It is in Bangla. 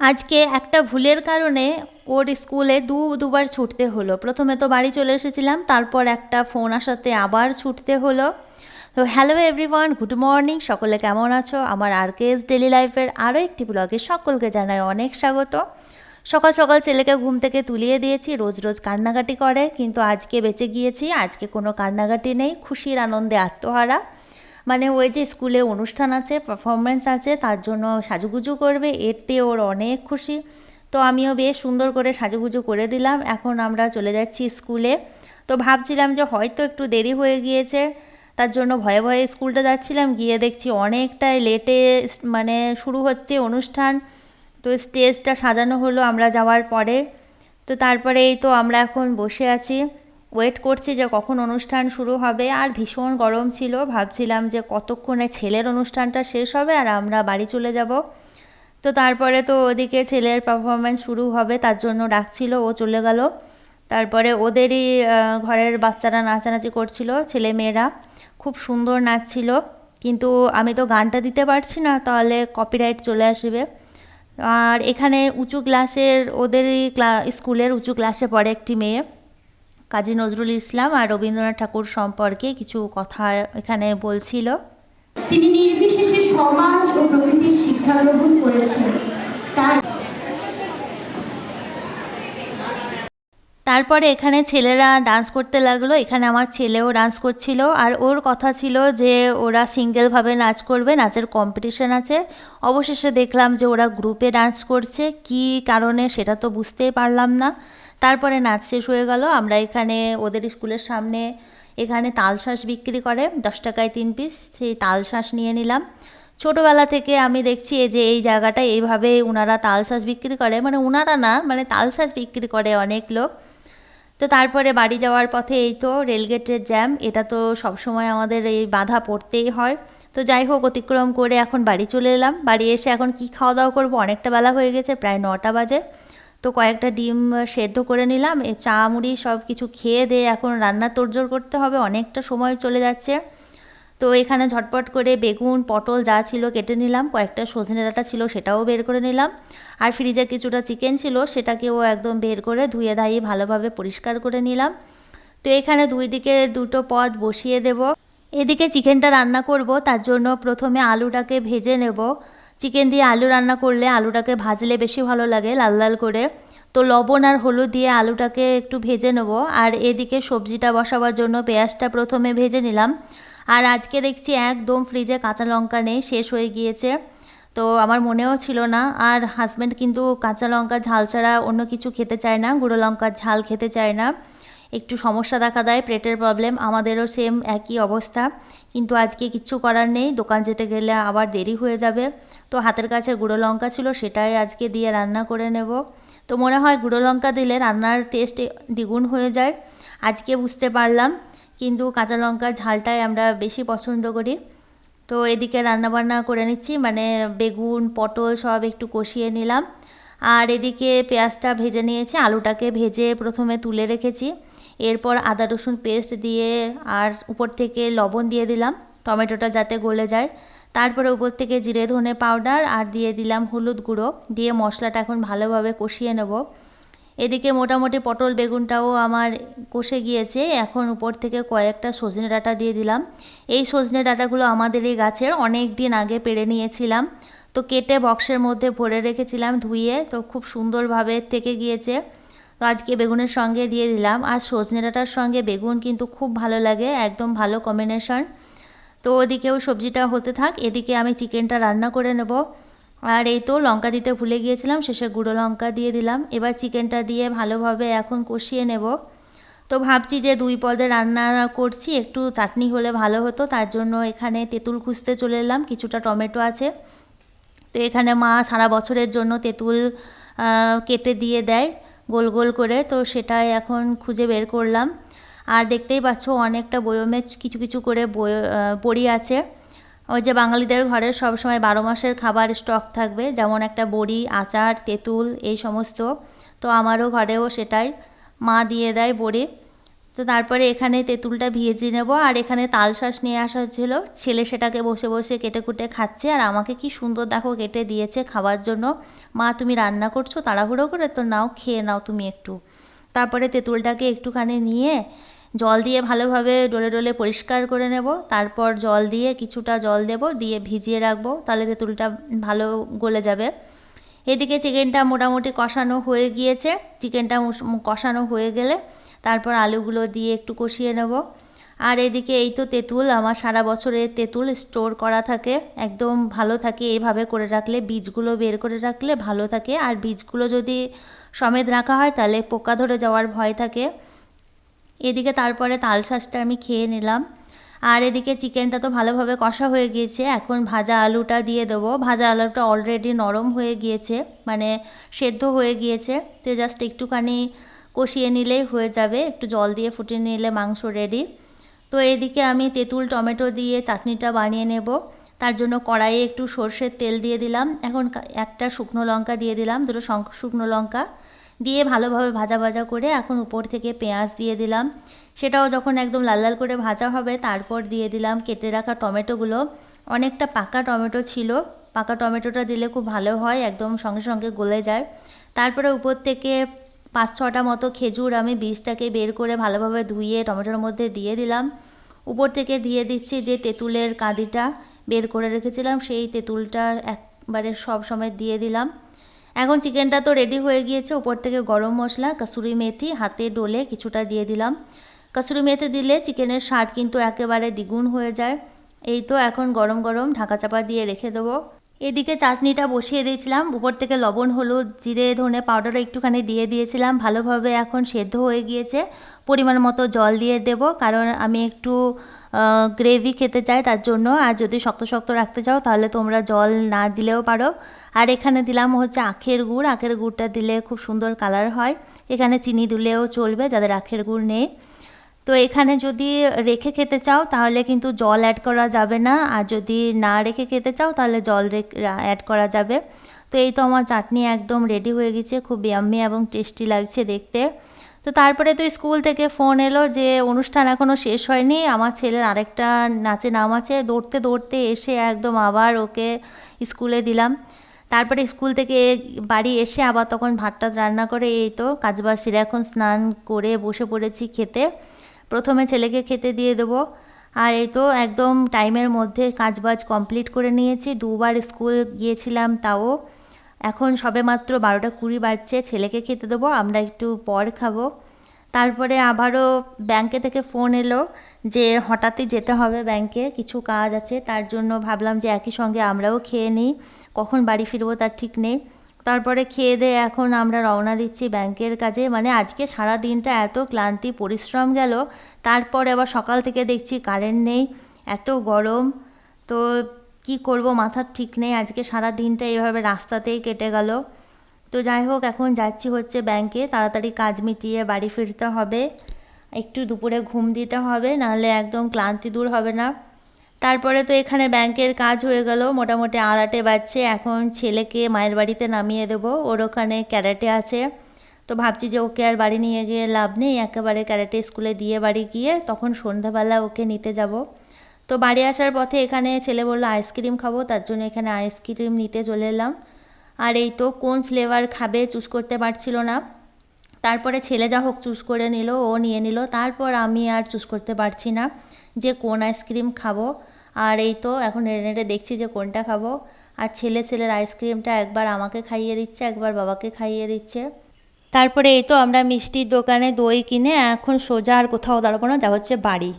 আজকে একটা ভুলের কারণে ওর স্কুলে দু, দুবার ছুটতে হলো। প্রথমে তো বাড়ি চলে এসেছিলাম, তারপর একটা ফোন আসাতে আবার ছুটতে হলো। তো হ্যালো এভরিওয়ান গুড মর্নিং সকলে কেমন আছো? আমার আর কে এস ডেলি লাইফের আরও একটি ব্লগে সকলকে জানাই অনেক স্বাগত। সকাল সকাল ছেলেকে ঘুম থেকে তুলিয়ে দিয়েছি, রোজ রোজ কান্নাকাটি করে, কিন্তু আজকে বেঁচে গিয়েছি, আজকে কোনো কান্নাকাটি নেই, খুশির আনন্দে আত্মহারা। মানে ওই যে স্কুলে অনুষ্ঠান আছে পারফরমেন্স আছে, তার জন্য সাজুগুজু করবে এতে ওর অনেক খুশি। তো আমিও বেশ সুন্দর করে সাজুগুজু করে দিলাম, এখন আমরা চলে যাচ্ছি স্কুলে তো ভাবছিলাম যে হয়তো একটু দেরি হয়ে গিয়েছে, তার জন্য ভয়ে ভয়ে স্কুলটা যাচ্ছিলাম, গিয়ে দেখছি অনেকটাই লেটে মানে শুরু হচ্ছে অনুষ্ঠান। তো স্টেজটা সাজানো হলো আমরা যাওয়ার পরে। তো তারপরে এই তো আমরা এখন বসে আছি। ওয়েট করছি যে কখন অনুষ্ঠান শুরু হবে। আর ভীষণ গরম ছিল, ভাবছিলাম যে কতক্ষণে ছেলের অনুষ্ঠানটা শেষ হবে আর আমরা বাড়ি চলে যাব। তো তারপরে তো ওদিকে ছেলের পারফরমেন্স শুরু হবে, তার জন্য ডাকছিল, ও চলে গেল। তারপরে ওদেরই ঘরের বাচ্চারা নাচানাচি করছিল ছেলে মেয়েরা খুব সুন্দর নাচছিল, কিন্তু আমি তো গানটা দিতে পারছি না, তাহলে কপিরাইট চলে আসবে। আর এখানে উঁচু ক্লাসের ওদেরই ক্লা স্কুলের উঁচু ক্লাসে পড়ে একটি মেয়ে। কাজী নজরুল ইসলাম আর রবীন্দ্রনাথ ঠাকুর সম্পর্কে কিছু কথা এখানে বলছিল। তিনি নির্বিশেষে সমাজ ও প্রকৃতির শিক্ষা গ্রহণ করেছেন। তাই তারপরে এখানে ছেলেরা ডান্স করতে লাগল। এখানে আমার ছেলেও ডান্স করছিল। আর ওর কথা ছিল যে ওরা সিঙ্গেলভাবে নাচ করবে নাচের কম্পিটিশন আছে। অবশেষে দেখলাম যে ওরা গ্রুপে ডান্স করছে। কি কারণে সেটা তো বুঝতেই পারলাম না। তারপরে নাচ শেষ হয়ে গেল। আমরা এখানে ওদের স্কুলের সামনে এখানে তালশাঁস বিক্রি করে, দশ টাকায় তিন পিস সেই তালশাঁস নিয়ে নিলাম। ছোটোবেলা থেকে আমি দেখছি যে এই জায়গাটা এইভাবে উনারা তালশাঁস বিক্রি করে। মানে উনারা না মানে তালশাঁস বিক্রি করে অনেক লোক। তো তারপরে বাড়ি যাওয়ার পথে এই তো রেলগেটের জ্যাম, এটা তো সবসময় আমাদের এই বাধা পড়তেই হয়। তো যাই হোক, অতিক্রম করে এখন বাড়ি চলে এলাম। বাড়ি এসে এখন কি খাওয়া দাওয়া করব? অনেকটা বেলা হয়ে গেছে, প্রায় নটা বাজে। তো কয়েকটা ডিম সেদ্ধ করে নিলাম। এ চা মুড়ি সব কিছু খেয়ে দিয়ে এখন রান্না তোড়জোড় করতে হবে। অনেকটা সময় চলে যাচ্ছে। তো এখানে ঝটপট করে বেগুন, পটল যা ছিল কেটে নিলাম। কয়েকটা সজনে ডাঁটা ছিল সেটাও বের করে নিলাম। আর ফ্রিজে কিছুটা চিকেন ছিল সেটাকেও একদম বের করে ধুয়ে ধাইয়ে ভালোভাবে পরিষ্কার করে নিলাম। তো এখানে দুই দিকে দুটো পদ বসিয়ে দেব। এদিকে চিকেনটা রান্না করব, তার জন্য প্রথমে আলুটাকে ভেজে নেব। চিকেন দিয়ে আলু রান্না করলে আলুটাকে ভাজলে বেশি ভালো লাগে, লাল লাল করে। তো লবণ আর হলুদ দিয়ে আলুটাকে একটু ভেজে নেব। আর এদিকে সবজিটা বসাবার জন্য পেঁয়াজটা প্রথমে ভেজে নিলাম। আর আজকে দেখছি একদম ফ্রিজে কাঁচা লঙ্কা নেই, শেষ হয়ে গিয়েছে। তো আমার মনেও ছিল না। আর হাজব্যান্ড কিন্তু কাঁচা লঙ্কা ঝাল ছাড়া অন্য কিছু খেতে চায় না, গুঁড়ো লঙ্কার ঝাল খেতে চায় না। একটু সমস্যা দেখা দেয়, পেটের প্রবলেম আমাদেরও সেম একই অবস্থা। কিন্তু আজকে কিচ্ছু করার নেই, দোকান যেতে গেলে আবার দেরি হয়ে যাবে। তো হাতের কাছে গুঁড়ো লঙ্কা ছিল সেটাই আজকে দিয়ে রান্না করে নেব। তো মনে হয় গুঁড়ো লঙ্কা দিলে রান্নার টেস্ট দ্বিগুণ হয়ে যায়। আজকে বুঝতে পারলাম, কিন্তু কাঁচা লঙ্কার ঝালটাই আমরা বেশি পছন্দ করি। তো এদিকে রান্নাবান্না করে নিচ্ছি মানে বেগুন, পটল সব একটু কষিয়ে নিলাম। আর এদিকে পেঁয়াজটা ভেজে নিয়েছি, আলুটাকে ভেজে প্রথমে তুলে রেখেছি। এরপর আদা, রসুন পেস্ট দিয়ে আর উপর থেকে লবণ দিয়ে দিলাম, টমেটোটা যাতে গলে যায়। তারপরে উপর থেকে জিরে ধনে পাউডার আর দিয়ে দিলাম হলুদ গুঁড়ো। দিয়ে মশলাটা এখন ভালোভাবে কষিয়ে নেব। এদিকে মোটামুটি পটল বেগুনটাও আমার কষে গিয়েছে। এখন উপর থেকে কয়েকটা সজনে ডাঁটা দিয়ে দিলাম। এই সজনে ডাঁটাগুলো আমাদের এই গাছের অনেক দিন আগে পেড়ে নিয়েছিলাম। তো কেটে বক্সের মধ্যে ভরে রেখেছিলাম ধুয়ে। তো খুব সুন্দরভাবে থেকে গিয়েছে। তো আজকে বেগুনের সঙ্গে দিয়ে দিলাম। আর সজনে ডাঁটার সঙ্গে বেগুন কিন্তু খুব ভালো লাগে, একদম ভালো কম্বিনেশন তো ওদিকেও সবজিটা হতে থাক, এদিকে আমি চিকেনটা রান্না করে নেব। আর এই তো লঙ্কা দিতে ভুলে গিয়েছিলাম, শেষে গুঁড়ো লঙ্কা দিয়ে দিলাম। এবার চিকেনটা দিয়ে ভালোভাবে এখন কষিয়ে নেব। তো ভাবছি যে দুই পদে রান্না করছি, একটু চাটনি হলে ভালো হতো, তার জন্য এখানে তেঁতুল খুঁজতে চলে এলাম, কিছুটা টমেটো আছে। তো এখানে মা সারা বছরের জন্য তেঁতুল কেটে দিয়ে দেয়, গোল গোল করে, তো সেটাই এখন খুঁজে বের করলাম। আর দেখতেই পাচ্ছ অনেকটা বয়মে কিছু কিছু করে বই বড়ি আছে। ওই যে বাঙালিদের ঘরে সবসময় বারো মাসের খাবার স্টক থাকবে, যেমন একটা বড়ি, আচার, তেঁতুল, এই সমস্ত। তো আমারও ঘরেও সেটাই, মা দিয়ে দেয় বড়ি। তো তারপরে এখানে তেঁতুলটা ভিজিয়ে নেব, আর এখানে তাল শাঁস নিয়ে আসা হচ্ছিল। ছেলে সেটাকে বসে বসে কেটে কুটে খাচ্ছে, আর আমাকে কি সুন্দর দেখো কেটে দিয়েছে খাওয়ার জন্য। মা, তুমি রান্না করছ, তাড়াহুড়ো করে তো নাও, খেয়ে নাও তুমি একটু। তারপরে তেঁতুলটাকে একটুখানি নিয়ে জল দিয়ে ভালোভাবে ডলে ডলে পরিষ্কার করে নেব। তারপর জল দিয়ে কিছুটা জল দেব, দিয়ে ভিজিয়ে রাখব। তাহলে তেঁতুলটা ভালো গলে যাবে। এদিকে চিকেনটা মোটামুটি কষানো হয়ে গিয়েছে। চিকেনটা কষানো হয়ে গেলে তারপর আলুগুলো দিয়ে একটু কষিয়ে নেব। আর এদিকে এই তো তেঁতুল, আমার সারা বছরের তেঁতুল স্টোর করা থাকে। একদম ভালো থাকে এইভাবে করে রাখলে, বীজগুলো বের করে রাখলে ভালো থাকে। আর বীজগুলো যদি সমেত রাখা হয় তাহলে পোকা ধরে যাওয়ার ভয় থাকে। এদিকে তারপরে তাল শাঁসটা আমি খেয়ে নিলাম। আর এদিকে চিকেনটা তো ভালোভাবে কষা হয়ে গিয়েছে। এখন ভাজা আলুটা দিয়ে দেবো। ভাজা আলুটা অলরেডি নরম হয়ে গিয়েছে মানে সেদ্ধ হয়ে গিয়েছে। তো জাস্ট একটুখানি কষিয়ে নিলেই হয়ে যাবে। একটু জল দিয়ে ফুটিয়ে নিলে মাংস রেডি তো এদিকে আমি তেঁতুল, টমেটো দিয়ে চাটনিটা বানিয়ে নেব। তার জন্য কড়াইয়ে একটু সর্ষের তেল দিয়ে দিলাম। এখন একটা শুকনো লঙ্কা দিয়ে দিলাম। দুটো শুকনো লঙ্কা। দিয়ে ভালোভাবে ভাজা ভাজা করে এখন উপর থেকে পেঁয়াজ দিয়ে দিলাম। সেটাও যখন একদম লাল লাল করে ভাজা হবে, তারপর দিয়ে দিলাম কেটে রাখা টমেটোগুলো। অনেকটা পাকা টমেটো ছিল। পাকা টমেটোটা দিলে খুব ভালো হয়, একদম সঙ্গে সঙ্গে গলে যায়। তারপরে উপর থেকে পাঁচ ছটা মতো খেজুর আমি বীজটাকে বের করে ভালোভাবে ধুয়ে টমেটোর মধ্যে দিয়ে দিলাম। উপর থেকে দিয়ে দিচ্ছি যে তেঁতুলের কাঁদিটা বের করে রেখেছিলাম, সেই তেঁতুলটা একবারে সব সময় দিয়ে দিলাম। এখন চিকেনটা তো রেডি হয়ে গিয়েছে। উপর থেকে গরম মশলা, কাসুরি মেথি, হাতে ডলে কিছুটা দিয়ে দিলাম। কাসুরি মেথি দিলে চিকেনের স্বাদ কিন্তু একেবারে দ্বিগুণ হয়ে যায়। এই তো এখন গরম গরম ঢাকা চাপা দিয়ে রেখে দেবো। এদিকে চাটনিটা বসিয়ে দিয়েছিলাম। উপর থেকে লবণ, হলুদ, জিরে, ধনে পাউডার একটুখানি দিয়ে দিয়েছিলাম। ভালোভাবে এখন সেদ্ধ হয়ে গিয়েছে। পরিমাণ মতো জল দিয়ে দেব। কারণ আমি একটু গ্রেভি খেতে চাই তার জন্য। আর যদি শক্ত শক্ত রাখতে চাও তাহলে তোমরা জল না দিলেও পারো। আর এখানে দিলাম হচ্ছে আখের গুড়। আখের গুড়টা দিলে খুব সুন্দর কালার হয়। এখানে চিনি দিলেও চলবে, যাদের আখের গুড় নেই। তো এখানে যদি রেখে খেতে চাও, তাহলে কিন্তু জল অ্যাড করা যাবে না। আর যদি না রেখে খেতে চাও, তাহলে জল অ্যাড করা যাবে। তো এই তো আমার চাটনি একদম রেডি হয়ে গেছে। খুব ইয়াম্মি এবং টেস্টি লাগছে দেখতে। তো তারপরে তো স্কুল থেকে ফোন এলো যে, অনুষ্ঠান এখনও শেষ হয়নি। আমার ছেলের আরেকটা নাচে নাম আছে, দৌড়তে দৌড়তে এসে একদম আবার ওকে স্কুলে দিলাম। তারপরে স্কুল থেকে বাড়ি এসে আবার তখন ভাত টাত রান্না করে, এই তো কাজবাজ সেরে এখন স্নান করে বসে পড়েছি খেতে। প্রথমে ছেলেকে খেতে দিয়ে দেবো। আর এই তো একদম টাইমের মধ্যে কাজবাজ কমপ্লিট করে নিয়েছি। দুবার স্কুল গিয়েছিলাম তাও। এখন সবে মাত্র বারোটা কুড়ি বাজছে, ছেলেকে খেতে দেবো, আমরা একটু পর খাব। তারপরে আবারও ব্যাংকে থেকে ফোন এলো যে হঠাৎই যেতে হবে ব্যাংকে, কিছু কাজ আছে। তার জন্য ভাবলাম যে একই সঙ্গে আমরাও খেয়ে নিই। কখন বাড়ি ফিরবো তার ঠিক নেই। তারপরে খেয়ে দিয়ে এখন আমরা রওনা দিচ্ছি ব্যাংকের কাজে। মানে আজকে সারা দিনটা এত ক্লান্তি, পরিশ্রম গেল। তারপরে আবার সকাল থেকে দেখছি কারেন্ট নেই, এত গরম। তো কি করব, মাথার ঠিক নেই। আজকে সারা দিনটা এইভাবে রাস্তাতেই কেটে গেল। তো যাই হোক, এখন যাচ্ছি হচ্ছে ব্যাংকে। তাড়াতাড়ি কাজ মিটিয়ে বাড়ি ফিরতে হবে। একটু দুপুরে ঘুম দিতে হবে, নাহলে একদম ক্লান্তি দূর হবে না। তারপরে তো এখানে ব্যাংকের কাজ হয়ে গেল। মোটামুটি আড়াটে বাজছে। এখন ছেলেকে মায়ের বাড়িতে নামিয়ে দেবো। ওর ওখানে ক্যারাটে আছে। তো ভাবছি যে ওকে আর বাড়ি নিয়ে গিয়ে লাভ নেই। একেবারে ক্যারাটে স্কুলে দিয়ে বাড়ি গিয়ে তখন সন্ধ্যাবেলা ওকে নিতে যাব। তো বাড়ি আসার পথে এখানে ছেলে বলল, আইসক্রিম খাব। তার জন্য এখানে আইসক্রিম নিতে চলে এলাম। আর এই তো কোন ফ্লেভার খাবে চুজ করতে পারছিল না। তারপরে ছেলে যা হোক চুজ করে নিল, ও নিয়ে নিল। তারপর আমি আর চুজ করতে পারছি না যে কোন আইসক্রিম খাব। আর এই তো এখন নেড়ে নেড়ে দেখছি যে কোনটা খাব। আর ছেলে ছেলের আইসক্রিমটা একবার আমাকে খাইয়ে দিচ্ছে, একবার বাবাকে খাইয়ে দিচ্ছে। তারপরে এই তো আমরা মিষ্টির দোকানে দই কিনে এখন সোজা আর কোথাও দাঁড়াবো না, যা হচ্ছে বাড়ি।